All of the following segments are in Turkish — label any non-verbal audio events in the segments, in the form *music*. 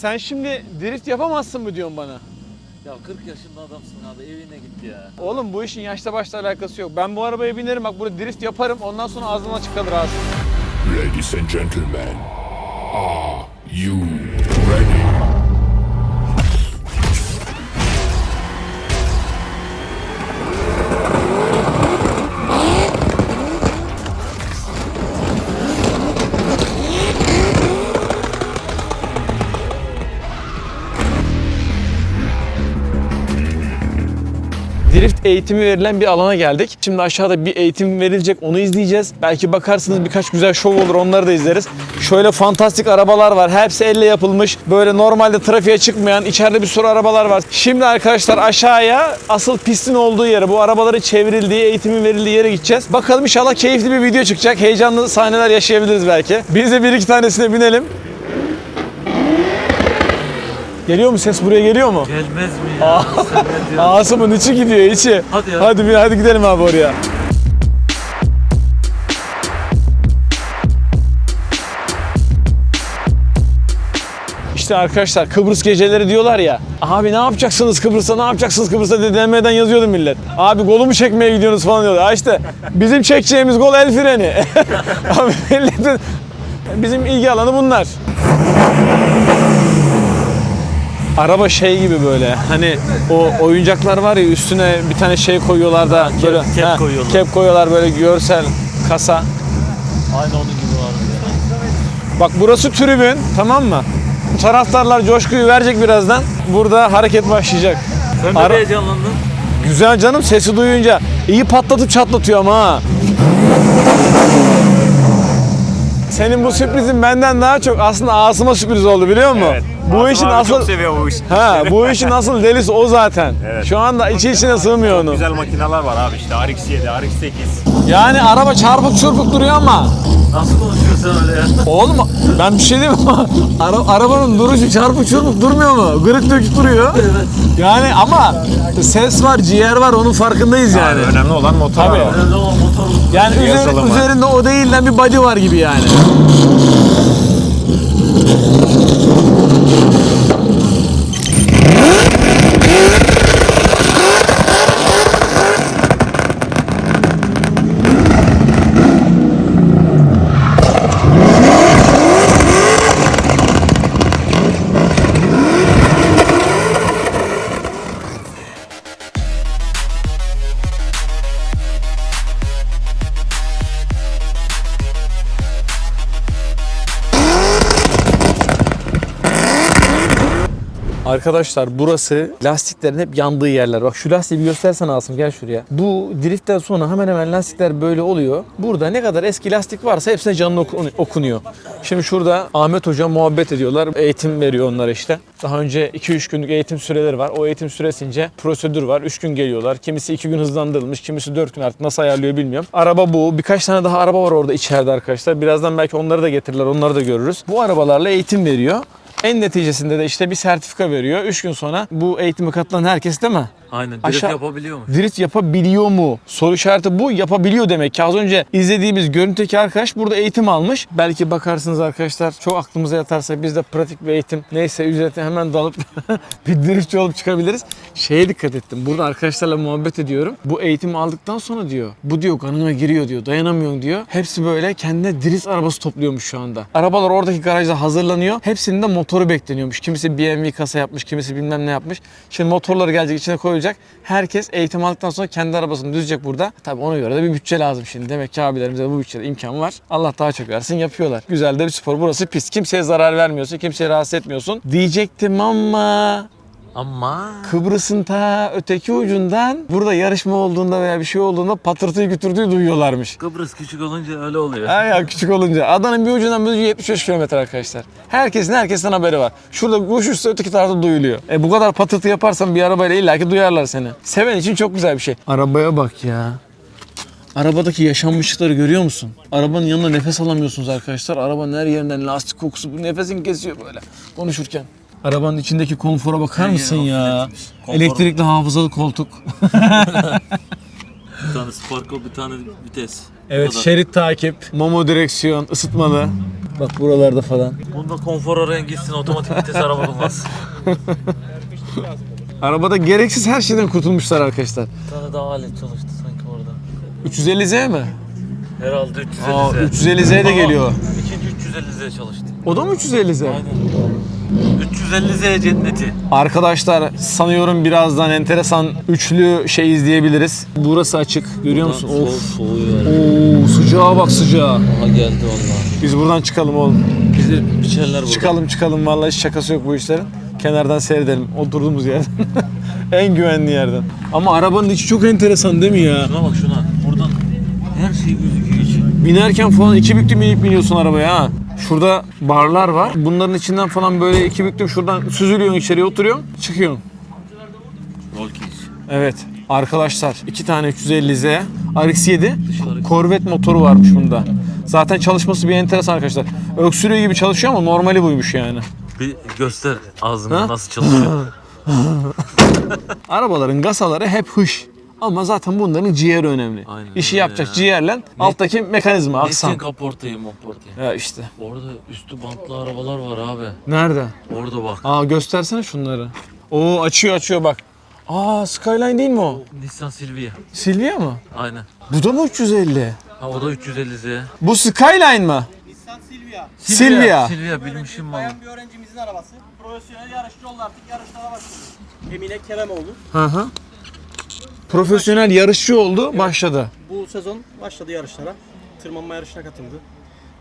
Sen şimdi drift yapamazsın mı diyorsun bana? Ya 40 yaşında adamsın abi evine git ya. Oğlum bu işin yaşta başta alakası yok. Ben bu arabaya binerim bak burada drift yaparım ondan sonra ağzımdan açık kalır ağzım. Ladies and gentlemen, are you eğitimi verilen bir alana geldik. Şimdi aşağıda bir eğitim verilecek onu izleyeceğiz. Belki bakarsınız birkaç güzel şov olur onları da izleriz. Şöyle fantastik arabalar var. Hepsi elle yapılmış. Böyle normalde trafiğe çıkmayan içeride bir sürü arabalar var. Şimdi arkadaşlar aşağıya asıl pistin olduğu yere bu arabaları çevrildiği, eğitimin verildiği yere gideceğiz. Bakalım inşallah keyifli bir video çıkacak. Heyecanlı sahneler yaşayabiliriz belki. Biz de bir iki tanesine binelim. Geliyor mu ses buraya geliyor mu? Gelmez mi ya? Asım'ın *laughs* içi gidiyor içi. Hadi ya. Hadi bir hadi gidelim abi oraya. İşte arkadaşlar Kıbrıs geceleri diyorlar ya. Abi ne yapacaksınız Kıbrıs'ta ne yapacaksınız Kıbrıs'ta diye DM'den yazıyordu millet. Abi kolumu çekmeye gidiyorsunuz falan diyorlar. Ha işte bizim çekeceğimiz gol el freni. *laughs* Abi milletin bizim ilgi alanı bunlar. Araba şey gibi böyle hani o oyuncaklar var ya üstüne bir tane şey koyuyorlar da böyle cap koyuyorlar. Cap koyuyorlar böyle görsel kasa. Aynı onun gibi var. Bak burası tribün tamam mı? Taraftarlar coşkuyu verecek birazdan. Burada hareket başlayacak. Sen de Ara- heyecanlandın. Güzel canım sesi duyunca iyi patlatıp çatlatıyor ama ha. Senin bu sürprizin benden daha çok aslında ağzıma sürpriz oldu biliyor musun? Bu işin asıl çok seviyor bu işi. ha bu işin asıl delisi o zaten. Şu anda içi içine sığmıyor onun. Güzel makineler var abi işte RX-7, RX-8. Yani araba çarpık çırpık duruyor ama Nasıl konuşuyorsun öyle ya? oğlum ben bir şey diyeyim ama *laughs* ara- arabanın duruşu çarpık çırpık durmuyor mu? Gırık dökük duruyor. Evet. Yani ama ses var, ciğer var onun farkındayız yani. Önemli olan motor. Tabii. abi. Öyle o motor. Yani üzer- Yazılımı. üzerinde o değil de bir body var gibi yani. Arkadaşlar burası lastiklerin hep yandığı yerler. Bak şu lastiği bir göstersen Asım gel şuraya. Bu driftten sonra hemen hemen lastikler böyle oluyor. Burada ne kadar eski lastik varsa hepsine canlı oku- okunuyor. Şimdi şurada Ahmet Hoca muhabbet ediyorlar. Eğitim veriyor onlara işte. Daha önce 2-3 günlük eğitim süreleri var. O eğitim süresince prosedür var. 3 gün geliyorlar. Kimisi 2 gün hızlandırılmış, kimisi 4 gün artık nasıl ayarlıyor bilmiyorum. Araba bu. Birkaç tane daha araba var orada içeride arkadaşlar. Birazdan belki onları da getirirler. Onları da görürüz. Bu arabalarla eğitim veriyor. En neticesinde de işte bir sertifika veriyor. 3 gün sonra bu eğitime katılan herkes değil mi? Aynen. Drift Aşağı- yapabiliyor mu? Drift yapabiliyor mu? Soru işareti bu. Yapabiliyor demek ki. Az önce izlediğimiz görüntüdeki arkadaş burada eğitim almış. Belki bakarsınız arkadaşlar çok aklımıza yatarsa biz de pratik bir eğitim neyse ücrete hemen dalıp *laughs* bir driftçi olup çıkabiliriz. Şeye dikkat ettim. Burada arkadaşlarla muhabbet ediyorum. Bu eğitimi aldıktan sonra diyor. Bu diyor kanıma giriyor diyor. Dayanamıyorum diyor. Hepsi böyle kendine drift arabası topluyormuş şu anda. Arabalar oradaki garajda hazırlanıyor. Hepsinin de motoru bekleniyormuş. Kimisi BMW kasa yapmış, kimisi bilmem ne yapmış. Şimdi motorları gelecek içine koyacak. Herkes eğitim aldıktan sonra kendi arabasını düzecek burada. Tabii ona göre de bir bütçe lazım şimdi. Demek ki abilerimize bu bütçede imkan var. Allah daha çok versin yapıyorlar. Güzel de bir spor. Burası pis. Kimseye zarar vermiyorsun, kimseye rahatsız etmiyorsun. Diyecektim ama Ama Kıbrıs'ın ta öteki ucundan burada yarışma olduğunda veya bir şey olduğunda patırtıyı götürdüğü duyuyorlarmış. Kıbrıs küçük olunca öyle oluyor. Ha ya küçük olunca. Adanın bir ucundan bir ucu 75 kilometre arkadaşlar. Herkesin herkesten haberi var. Şurada üstü öteki tarafta duyuluyor. E bu kadar patırtı yaparsan bir arabayla illaki duyarlar seni. Seven için çok güzel bir şey. Arabaya bak ya. Arabadaki yaşanmışlıkları görüyor musun? Arabanın yanında nefes alamıyorsunuz arkadaşlar. Arabanın her yerinden lastik kokusu bu nefesin kesiyor böyle konuşurken. Arabanın içindeki konfora bakar Her mısın ya? hafifletmiş. Konfor- Elektrikli hafızalı koltuk. *laughs* Bir tane sparkle bir tane vites. Bu Evet kadar. şerit takip, Momo direksiyon, ısıtmalı. Bak buralarda falan. Bunda konfor arayan gitsin otomatik vites araba olmaz. *laughs* Arabada gereksiz her şeyden kurtulmuşlar arkadaşlar. Bir tane daha alet çalıştı sanki orada. 350Z mi? Herhalde 350 Aa, Z. 350Z de geliyor. İkinci 350 Z çalıştı. O da mı 350Z? Aynen. 350 Z cenneti. Arkadaşlar sanıyorum birazdan enteresan üçlü şey izleyebiliriz. Burası açık. Görüyor musun? Of. soğuyor. Oo, sıcağa bak sıcağa. Aha geldi valla. Biz buradan çıkalım oğlum. Bizi biçerler burada. Çıkalım çıkalım vallahi hiç şakası yok bu işlerin. Kenardan seyredelim oturduğumuz yerden. *laughs* en güvenli yerden. Ama arabanın içi çok enteresan değil mi ya? Şuna bak şuna. Buradan her şey gözüküyor içi. Binerken falan iki büklüm binip biniyorsun arabaya ha. Şurada barlar var. Bunların içinden falan böyle iki büklüm şuradan süzülüyorsun içeriye oturuyorsun. Çıkıyorsun. Cage. Evet. Arkadaşlar iki tane 350Z RX-7 Dışarı- Corvette motoru varmış bunda. Zaten çalışması bir enteresan arkadaşlar. Öksürüğü gibi çalışıyor ama normali buymuş yani. Bir göster ağzını Ha? nasıl çalışıyor. *laughs* Arabaların gasaları hep hış. Ama zaten bunların ciğeri önemli. Aynen İşi öyle yapacak ya. ciğerle alttaki mekanizma, aksan. kaportayı maportayı. Ya işte. Orada üstü bantlı arabalar var abi. Nerede? Orada bak. Aa göstersene şunları. Oo açıyor açıyor bak. Aa Skyline değil mi o? Nissan Silvia. Silvia mı? Aynen. Bu da mı 350? Ha o da 350 Z. Bu Skyline mı? Nissan Silvia. Silvia. Silvia bilmişim mal. Bayan bir öğrencimizin arabası. Profesyonel yarışçı oldu artık yarışlara başladı. Emine Keremoğlu. Hı hı. Profesyonel yarışçı oldu, başladı. Bu sezon başladı yarışlara. Tırmanma yarışına katıldı.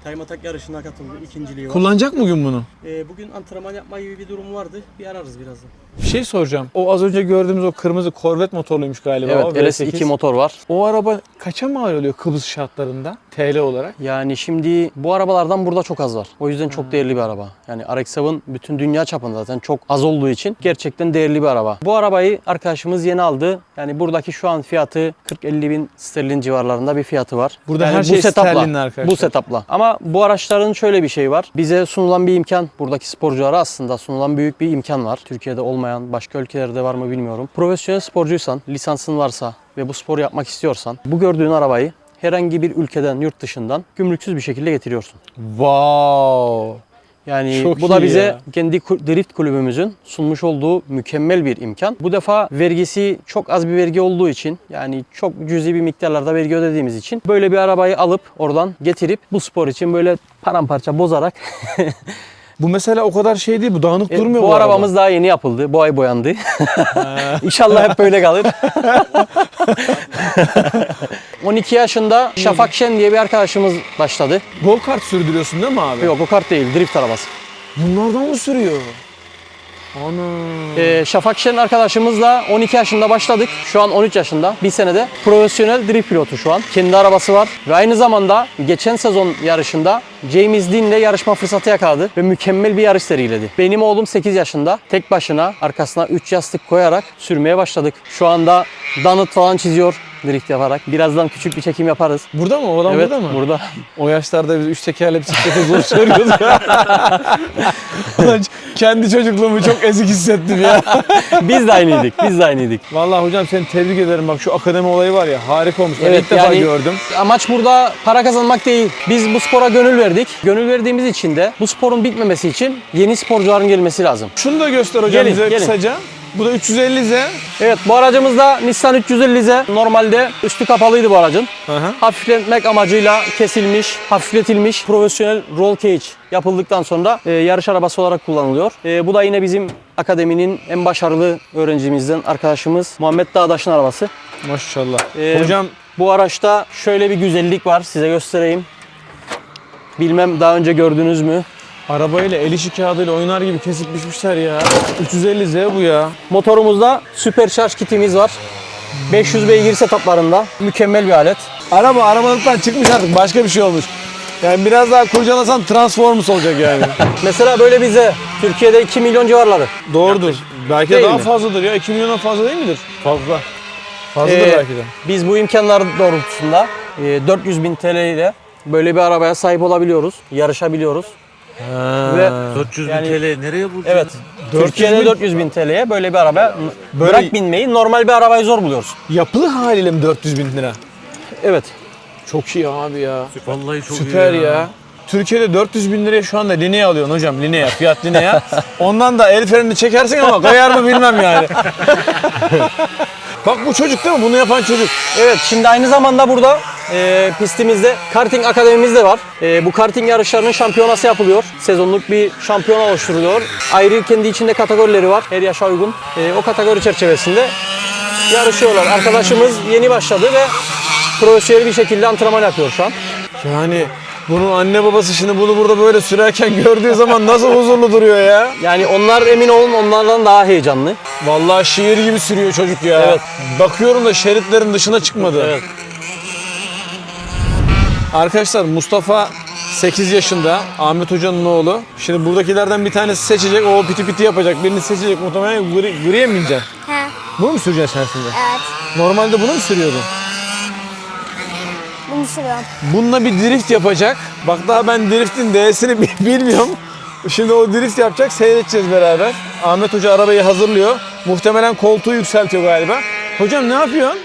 Time atak yarışına katıldı. İkinciliği var. Kullanacak mı bugün bunu? Ee, bugün antrenman yapma gibi bir durum vardı. Bir ararız birazdan. Bir şey soracağım. O az önce gördüğümüz o kırmızı Corvette motorluymuş galiba. Evet V8. LS2 motor var. O araba kaça mal oluyor Kıbrıs şartlarında TL olarak? Yani şimdi bu arabalardan burada çok az var. O yüzden çok değerli bir araba. Yani RX-7 bütün dünya çapında zaten çok az olduğu için gerçekten değerli bir araba. Bu arabayı arkadaşımız yeni aldı. Yani buradaki şu an fiyatı 40-50 bin sterlin civarlarında bir fiyatı var. Burada yani her şey sterlinli arkadaşlar. Bu setupla. Ama bu araçların şöyle bir şey var. Bize sunulan bir imkan. Buradaki sporculara aslında sunulan büyük bir imkan var. Türkiye'de olmayan başka ülkelerde var mı bilmiyorum. Profesyonel sporcuysan, lisansın varsa ve bu sporu yapmak istiyorsan bu gördüğün arabayı herhangi bir ülkeden, yurt dışından gümrüksüz bir şekilde getiriyorsun. Wow. Yani Çok bu da bize ya. kendi drift kulübümüzün sunmuş olduğu mükemmel bir imkan. Bu defa vergisi çok az bir vergi olduğu için yani çok cüzi bir miktarlarda vergi ödediğimiz için böyle bir arabayı alıp oradan getirip bu spor için böyle paramparça bozarak *laughs* Bu mesela o kadar şey değil, bu dağınık E, durmuyor bu, bu, araba. arabamız daha yeni yapıldı. Bu ay boyandı. *laughs* İnşallah hep böyle kalır. *laughs* 12 yaşında Şafak Şen diye bir arkadaşımız başladı. Go kart sürdürüyorsun değil mi abi? Yok o kart değil, drift arabası. Bunlardan mı sürüyor? Ana. Ee, Şafak Şen arkadaşımızla 12 yaşında başladık. Şu an 13 yaşında. Bir senede profesyonel drift pilotu şu an. Kendi arabası var. Ve aynı zamanda geçen sezon yarışında James Dean'le yarışma fırsatı yakaladı. Ve mükemmel bir yarış sergiledi. Benim oğlum 8 yaşında. Tek başına arkasına 3 yastık koyarak sürmeye başladık. Şu anda donut falan çiziyor drift yaparak. Birazdan küçük bir çekim yaparız. Burada mı? Olan evet burada mı? burada. O yaşlarda biz üç tekerle bisiklete zor sürüyoruz. *laughs* Ulan Kendi çocukluğumu çok ezik hissettim ya. Biz de aynıydık. Biz de aynıydık. Vallahi hocam seni tebrik ederim. Bak şu akademi olayı var ya harika olmuş. Ben Evet, ilk defa yani- gördüm. Amaç burada para kazanmak değil. Biz bu spora gönül verdik. Gönül verdiğimiz için de bu sporun bitmemesi için yeni sporcuların gelmesi lazım. Şunu da göster hocam Gelin, bize gelin. kısaca. Bu da 350Z. Evet bu aracımızda Nissan 350Z. Normalde üstü kapalıydı bu aracın. Hı hı. Hafifletmek amacıyla kesilmiş, hafifletilmiş profesyonel roll cage yapıldıktan sonra e, yarış arabası olarak kullanılıyor. E, bu da yine bizim akademinin en başarılı öğrencimizden arkadaşımız Muhammed Dağdaş'ın arabası. Maşallah. Ee, hocam Bu araçta şöyle bir güzellik var size göstereyim. Bilmem daha önce gördünüz mü? Arabayla el işi kağıdıyla oynar gibi kesip biçmişler ya. 350Z bu ya. Motorumuzda süper şarj kitimiz var. 500 beygir setuplarında mükemmel bir alet. Araba arabalıktan çıkmış artık başka bir şey olmuş. Yani biraz daha kurcalasan Transformers olacak yani. *laughs* Mesela böyle bize Türkiye'de 2 milyon civarları. Doğrudur. Belki de Değil daha mi? fazladır ya. 2 milyondan fazla değil midir? Fazla. Fazladır Ee, belki de. Biz bu imkanlar doğrultusunda e, 400 bin TL ile böyle bir arabaya sahip olabiliyoruz, yarışabiliyoruz. Ve 400 bin Yani- TL nereye bulacağız? evet, 400 Türkiye'de bin- 400 bin TL'ye böyle bir Böyle- bırak binmeyi normal bir arabayı zor buluyoruz. Yapılı haliyle mi 400 bin lira? Evet. Çok iyi abi ya. Vallahi çok Süper iyi ya. Türkiye'de 400 bin liraya şu anda Linea alıyorsun hocam. Linea, fiyat Linea. *laughs* Ondan da el frenini çekersin ama kayar mı bilmem yani. *laughs* Bak bu çocuk değil mi? Bunu yapan çocuk. Evet şimdi aynı zamanda burada e, pistimizde karting akademimiz de var. E, bu karting yarışlarının şampiyonası yapılıyor. Sezonluk bir şampiyon oluşturuluyor. Ayrı kendi içinde kategorileri var. Her yaşa uygun. E, o kategori çerçevesinde yarışıyorlar. Arkadaşımız yeni başladı ve profesyonel bir şekilde antrenman yapıyor şu an. Yani bunun anne babası şimdi bunu burada böyle sürerken *laughs* gördüğü zaman nasıl huzurlu duruyor ya. Yani onlar emin olun onlardan daha heyecanlı. Vallahi şiir gibi sürüyor çocuk ya. Evet. Bakıyorum da şeritlerin dışına çıkmadı. Evet. Arkadaşlar Mustafa 8 yaşında Ahmet Hoca'nın oğlu. Şimdi buradakilerden bir tanesi seçecek. O piti piti yapacak. Birini seçecek. Muhtemelen gri, griye mi? He, Bunu mu süreceksin sen şimdi? evet. Normalde bunu mu sürüyordun? Bunu sürüyorum. Bununla bir drift yapacak. Bak daha ben driftin D'sini bi- *laughs* bilmiyorum. Şimdi o drift yapacak seyredeceğiz beraber. Ahmet Hoca arabayı hazırlıyor. Muhtemelen koltuğu yükseltiyor galiba. Hocam ne yapıyorsun?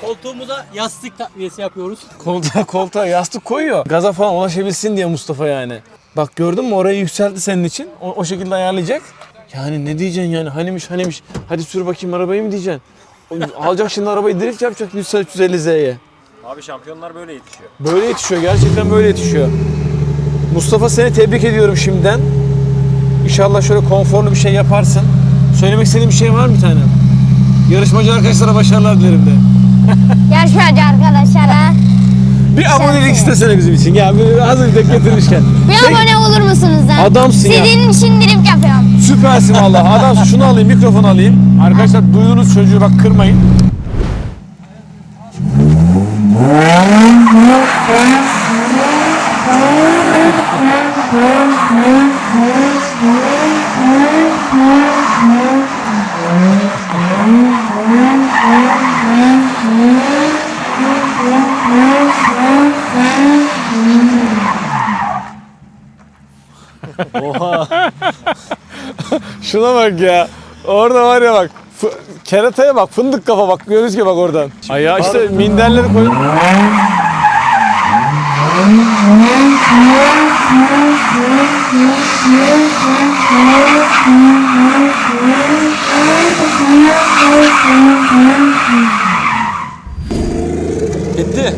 Koltuğumuza yastık takviyesi yapıyoruz. Koltuğa, koltuğa yastık koyuyor. Gaza falan ulaşabilsin diye Mustafa yani. Bak gördün mü orayı yükseltti senin için. O, o şekilde ayarlayacak. Yani ne diyeceksin yani hanimiş hanimiş. Hadi sür bakayım arabayı mı diyeceksin. *laughs* Alacak şimdi arabayı drift yapacak 350 Z'ye. Abi şampiyonlar böyle yetişiyor. Böyle yetişiyor gerçekten böyle yetişiyor. Mustafa seni tebrik ediyorum şimdiden. İnşallah şöyle konforlu bir şey yaparsın. Söylemek istediğin bir şey var mı bir tane? Yarışmacı arkadaşlara başarılar dilerim de. Yarışmacı arkadaşlara Bir abonelik istesene bizim için. Ya bir hazır tek getirmişken. bir abone olur musunuz lan? Adamsın ya. Sizin için dilim yapıyorum. Süpersin valla. *laughs* Adam şunu alayım, mikrofonu alayım. Arkadaşlar duyduğunuz çocuğu bak kırmayın. *laughs* *laughs* Şuna bak ya. Orada var ya bak. Fı- kerataya bak, fındık kafa bak. Görürüz ki bak oradan. Ayağı işte minderleri koyun. Bitti.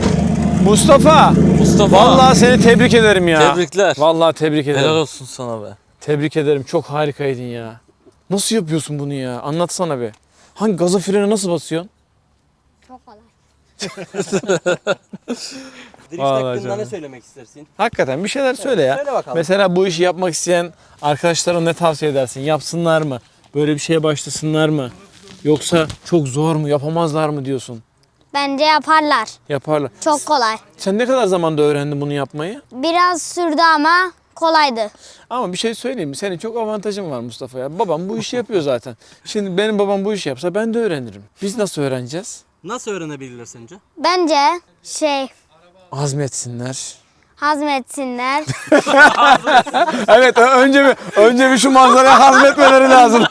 Mustafa. Mustafa. Vallahi seni tebrik ederim ya. Tebrikler. Vallahi tebrik ederim. Helal olsun sana be. Tebrik ederim. Çok harikaydın ya. Nasıl yapıyorsun bunu ya? Anlatsana bir. Hangi gaza frene nasıl basıyorsun? Çok kolay. *laughs* Drift Vallahi hakkında canım. ne söylemek istersin? Hakikaten bir şeyler söyle ya. söyle bakalım. Mesela bu işi yapmak isteyen arkadaşlara ne tavsiye edersin? Yapsınlar mı? Böyle bir şeye başlasınlar mı? Yoksa çok zor mu? Yapamazlar mı diyorsun? Bence yaparlar. Yaparlar. Çok kolay. Sen ne kadar zamanda öğrendin bunu yapmayı? Biraz sürdü ama kolaydı. Ama bir şey söyleyeyim mi? Senin çok avantajın var Mustafa ya. Babam bu işi yapıyor zaten. Şimdi benim babam bu işi yapsa ben de öğrenirim. Biz nasıl öğreneceğiz? Nasıl öğrenebilirler sence? Bence şey Azmetsinler. hazmetsinler. *laughs* Evet önce bir önce bir şu manzarayı hazmetmeleri lazım.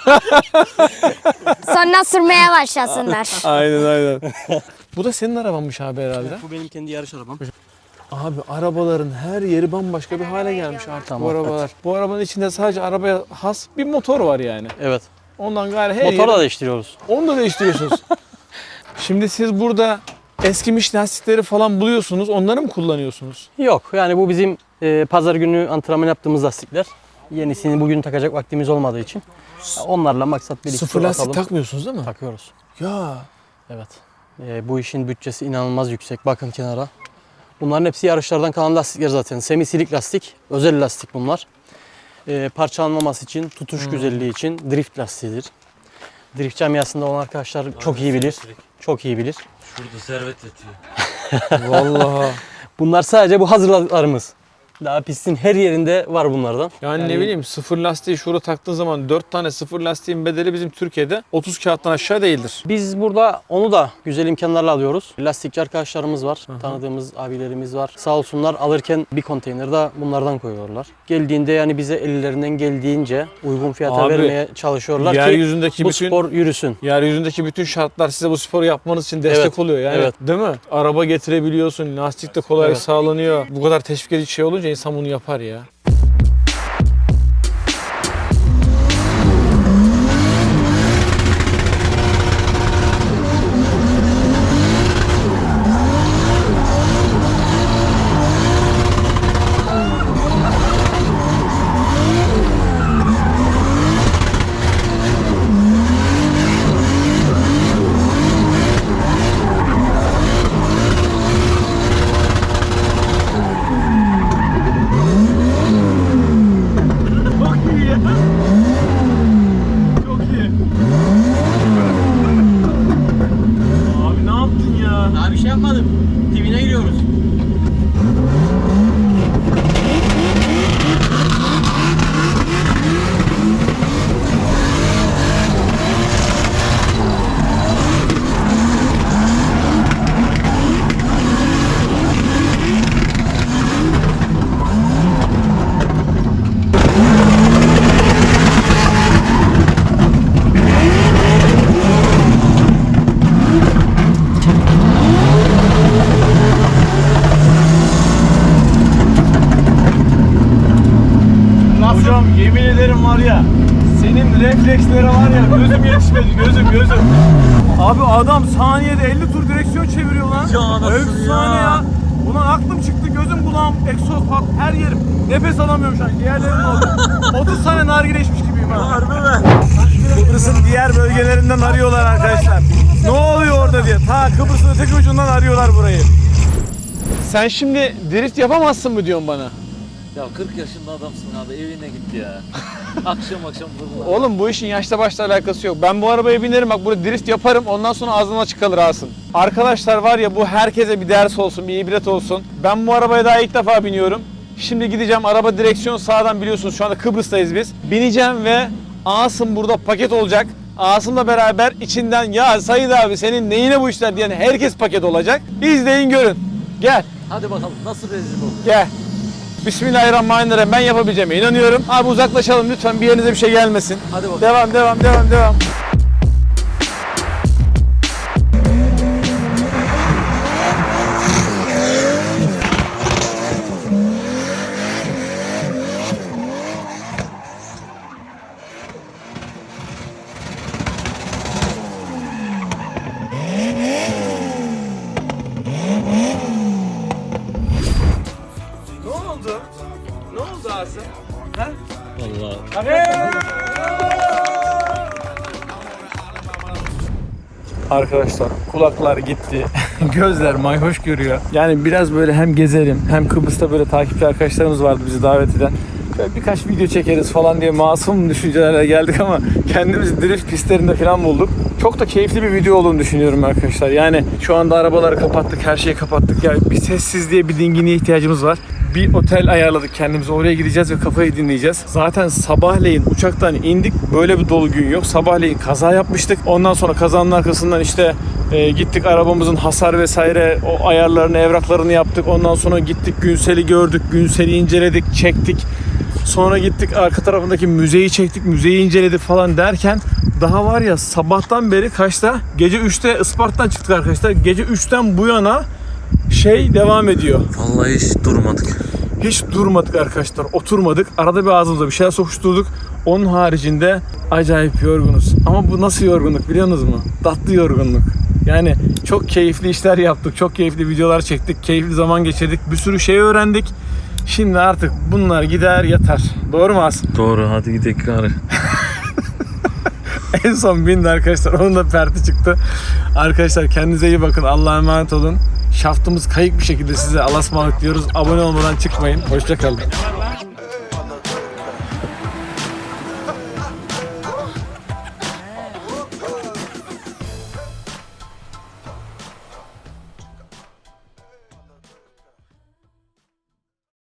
sonra sürmeye başlasınlar. *laughs* aynen aynen. Bu da senin arabanmış abi herhalde. Bu benim kendi yarış arabam. Abi arabaların her yeri bambaşka bir hale gelmiş artık bu Tamam. arabalar. Bu arabanın içinde sadece arabaya has bir motor var yani. Evet. Ondan gayrı her Motoru yeri- da değiştiriyoruz. Onu da değiştiriyorsunuz. *laughs* Şimdi siz burada eskimiş lastikleri falan buluyorsunuz. Onları mı kullanıyorsunuz? Yok yani bu bizim e, pazar günü antrenman yaptığımız lastikler. Yenisini bugün takacak vaktimiz olmadığı için onlarla maksat bir Sıfır lastik atalım. takmıyorsunuz değil mi? takıyoruz. Ya Evet. E, bu işin bütçesi inanılmaz yüksek. Bakın kenara. Bunların hepsi yarışlardan kalan lastikler zaten. Semisilik lastik, özel lastik bunlar. E, parçalanmaması için, tutuş Hmm. güzelliği için drift lastiğidir. Drift camiasında olan arkadaşlar çok iyi bilir. Çok iyi bilir. Şurada servet yatıyor. *laughs* vallahi. Bunlar sadece bu hazırladıklarımız. Daha pistin her yerinde var bunlardan. Yani, ne bileyim sıfır lastiği şurada taktığın zaman 4 tane sıfır lastiğin bedeli bizim Türkiye'de 30 kağıttan aşağı değildir. Biz burada onu da güzel imkanlarla alıyoruz. Lastikçi arkadaşlarımız var. Tanıdığımız abilerimiz var. Sağ olsunlar alırken bir konteyner de bunlardan koyuyorlar. Geldiğinde yani bize ellerinden geldiğince uygun fiyata Abi, vermeye çalışıyorlar ki Yeryüzündeki bu bütün spor yürüsün. yeryüzündeki bütün şartlar size bu sporu yapmanız için destek Evet, oluyor yani. evet. Değil mi? Araba getirebiliyorsun, lastik de kolay Evet. sağlanıyor. Bu kadar teşvik edici şey olunca insan bunu yapar ya. Abi ne yaptın ya? Daha bir şey yapmadım. Dibine giriyoruz. Hocam yemin ederim var ya senin reflekslere var ya gözüm yetişmedi gözüm gözüm. Abi adam saniyede 50 tur direksiyon çeviriyor lan. Ya anasını Efsane ya. ya. Ulan aklım çıktı kulağım egzoz pat her yerim. Nefes alamıyorum şu an ciğerlerim oldu. 30 *laughs* sene nargile içmiş gibiyim ha. Harbi mi? Kıbrıs'ın diğer bölgelerinden arıyorlar arkadaşlar. Ne oluyor orada diye. Ta Kıbrıs'ın öteki ucundan arıyorlar burayı. Sen şimdi drift yapamazsın mı diyorsun bana? Ya 40 yaşında adamsın abi evine git ya. *laughs* akşam akşam buralar. Oğlum bu işin yaşta başta alakası yok. Ben bu arabaya binerim bak burada drift yaparım ondan sonra ağzından açık kalır Asım. Arkadaşlar var ya bu herkese bir ders olsun, bir ibret olsun. Ben bu arabaya daha ilk defa biniyorum. Şimdi gideceğim araba direksiyon sağdan biliyorsunuz şu anda Kıbrıs'tayız biz. Bineceğim ve Asım burada paket olacak. Asım'la beraber içinden ya Sayın abi senin neyine bu işler diyen herkes paket olacak. İzleyin görün. Gel. Hadi bakalım nasıl rezil oldu? Gel. Bismillahirrahmanirrahim. Ben yapabileceğime inanıyorum. Abi uzaklaşalım lütfen bir yerinize bir şey gelmesin. Hadi bakalım. Devam devam devam devam. Oldu Asım? Vallahi. Arkadaşlar kulaklar gitti. *laughs* Gözler mayhoş görüyor. Yani biraz böyle hem gezelim hem Kıbrıs'ta böyle takipçi arkadaşlarımız vardı bizi davet eden. Şöyle birkaç video çekeriz falan diye masum düşüncelerle geldik ama kendimizi drift pistlerinde falan bulduk. Çok da keyifli bir video olduğunu düşünüyorum arkadaşlar. Yani şu anda arabaları kapattık, her şeyi kapattık. Yani bir sessizliğe, bir dinginliğe ihtiyacımız var. Bir otel ayarladık kendimize. Oraya gideceğiz ve kafayı dinleyeceğiz. Zaten sabahleyin uçaktan indik. Böyle bir dolu gün yok. Sabahleyin kaza yapmıştık. Ondan sonra kazanın arkasından işte e, gittik arabamızın hasar vesaire o ayarlarını, evraklarını yaptık. Ondan sonra gittik Günsel'i gördük. Günsel'i inceledik, çektik. Sonra gittik arka tarafındaki müzeyi çektik, müzeyi inceledik falan derken daha var ya sabahtan beri kaçta? Gece 3'te Isparta'dan çıktık arkadaşlar. Gece 3'ten bu yana şey devam ediyor. Vallahi hiç durmadık. Hiç durmadık arkadaşlar. Oturmadık. Arada bir ağzımıza bir şeyler sokuşturduk. Onun haricinde acayip yorgunuz. Ama bu nasıl yorgunluk biliyor musunuz mu? Tatlı yorgunluk. Yani çok keyifli işler yaptık. Çok keyifli videolar çektik. Keyifli zaman geçirdik. Bir sürü şey öğrendik. Şimdi artık bunlar gider yatar. Doğru mu Asım? Doğru hadi gidelim gari. *laughs* En son bindi arkadaşlar. Onun da perti çıktı. Arkadaşlar kendinize iyi bakın. Allah'a emanet olun. Şaftımız kayık bir şekilde size Allah'a ısmarladık diyoruz. Abone olmadan çıkmayın. Hoşçakalın.